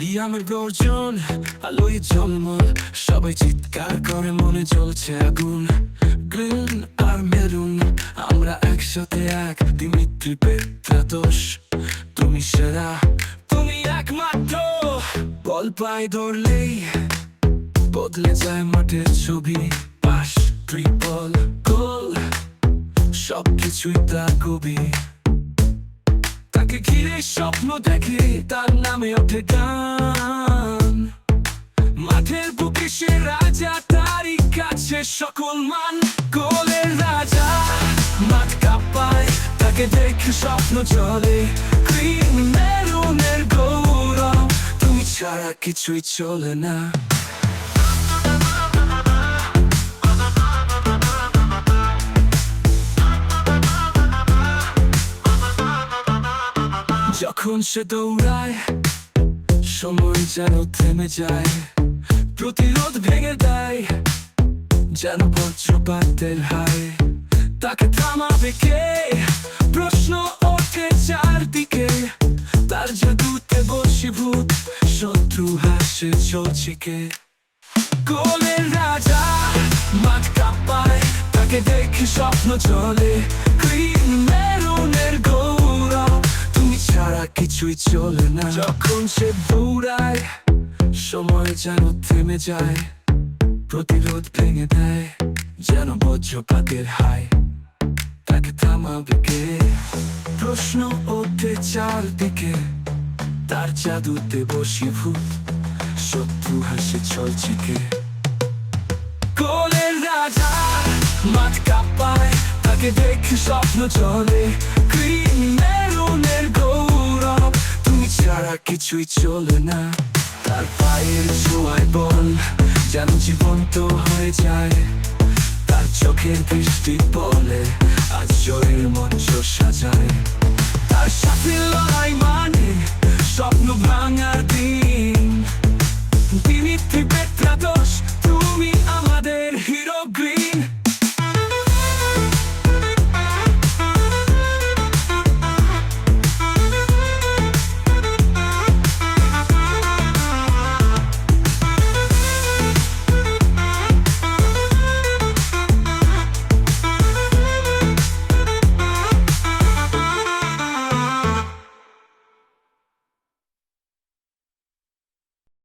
রিয়ামের গর্জন আলোয় ঝলমল সবাই চিৎকার করে, মনে জ্বলছে আগুন। গ্রিন আর মেরুন, আমরা একসাথে এক। দিমিত্রি পেত্রাতোষ, তুমি সেরা, তুমি একমাত্র। বল পায় ধরলেই বদলে যায় মাঠের ছবি। পাশ ট্রিপল গোল সবকিছুই তার কবি তাকে ঘিরে স্বপ্ন দেখে তার নামে ওঠে গান। মাঠের বুকে সে রাজা, তারই কাছে সকল মান গোলের রাজা। মাঠ কাঁপায়, তাকে দেখে স্বপ্ন চলে। ক্রিম মেরুনের গৌরব তুমি ছাড়া কিছুই চলে না। যখন সে দৌড়ায়, সময় যেন থেমে যায়, প্রতিরোধ ভেঙে দেয়, যেন বজ্রপাতের হায়। তাকে থামাবে কে? প্রশ্ন ওঠে চারদিকে। তার জাদুতে বসীভূত শত্রু হাসে চলছিকে গোলের রাজা মাঠ কাঁপায়, তাকে দেখে স্বপ্ন চলে। কিছুই চলে না। যখন সে দৌড়ায়, সময় যেন থেমে যায়, প্রতিরোধ ভেঙে দেয়, যেন বজ্রপাতের হায় তাকে থামাবে কে? প্রশ্ন ওঠে চারদিকে, তার জাদুতে বসীভূত শত্রু হাসে চলছিকে গোলের রাজা মাঠ কাঁপায়, তাকে দেখে স্বপ্ন চলে ক্রিম মেরুনের গৌরব তুমি ছাড়া কিছুই চলে না। তার পায়ের জোয়ায় বল, যেন জীবন্ত হয়ে যায়। তার চোখের বৃষ্টি বলে আজ জয়ের মঞ্চ সাজায়। তার সাথে লড়াই